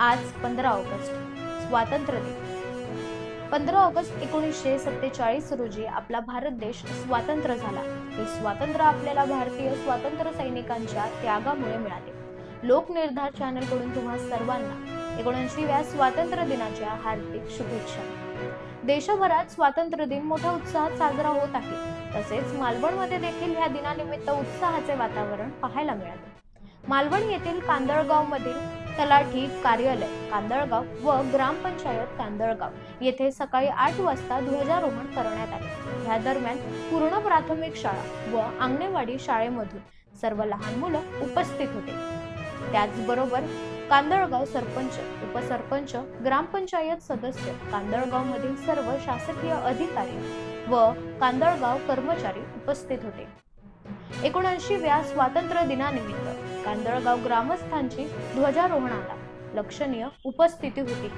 आज पंधरा ऑगस्ट स्वातंत्र्य दिन. पंधरा ऑगस्ट एकोणीसशे सत्तेचाळीस रोजी आपला भारत देश स्वातंत्र्य झाला. हे स्वातंत्र्य आपल्याला भारतीय स्वातंत्र्य सैनिकांच्या त्यागामुळे मिळाले. लोकनिर्धार चॅनलकडून तुम्हा सर्वांना एकोणऐंशीव्या स्वातंत्र्य दिनाच्या हार्दिक शुभेच्छा. देशभरात स्वातंत्र्य दिन मोठ्या उत्साहात साजरा होत आहे. तसेच मालवणमध्ये देखील ह्या दिनानिमित्त उत्साहाचे वातावरण पाहायला मिळाले. मालवण येथील कांदळगाव मधील तलाठी कार्यालय कांदळगाव व ग्रामपंचायत कांदळगाव. येथे सकाळी आठ वाजता ध्वजारोहण करण्यात आले. या दरम्यान पूर्ण प्राथमिक शाळा व अंगणेवाडी शाळेमधून सर्व लहान मुलं उपस्थित होते. त्याचबरोबर कांदळगाव सरपंच उपसरपंच ग्रामपंचायत सदस्य कांदळगाव मधील सर्व शासकीय अधिकारी व कांदळगाव कर्मचारी उपस्थित होते. एकोणऐंशीव्या स्वातंत्र्य दिनानिमित्त कांदळगाव ग्रामस्थांची ध्वजारोहणाला लक्षणीय उपस्थिती होती.